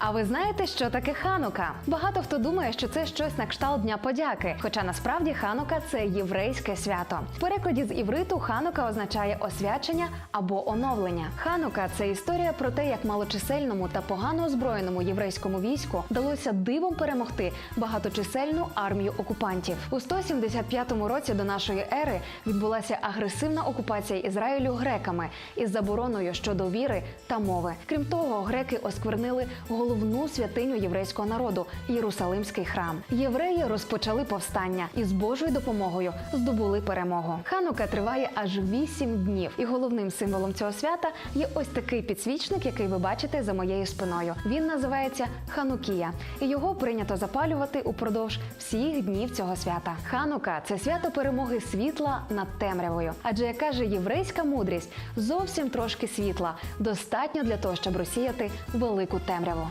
А ви знаєте, що таке ханука? Багато хто думає, що це щось на кшталт Дня подяки. Хоча насправді ханука це єврейське свято. В перекладі з івриту ханука означає освячення або оновлення. Ханука це історія про те, як малочисельному та погано озброєному єврейському війську вдалося дивом перемогти багаточисельну армію окупантів. У 175 році до нашої ери відбулася агресивна окупація Ізраїлю греками із забороною щодо віри та мови. Крім того, греки осквернили головну святиню єврейського народу Єрусалимський храм. Євреї розпочали повстання і з Божою допомогою здобули перемогу. Ханука триває аж вісім днів, і головним символом цього свята є ось такий підсвічник, який ви бачите за моєю спиною. Він називається Ханукія, і його прийнято запалювати упродовж всіх днів цього свята. Ханука це свято перемоги світла над темрявою. Адже як каже єврейська мудрість, зовсім трошки світла достатньо для того, щоб розсіяти велику темряву.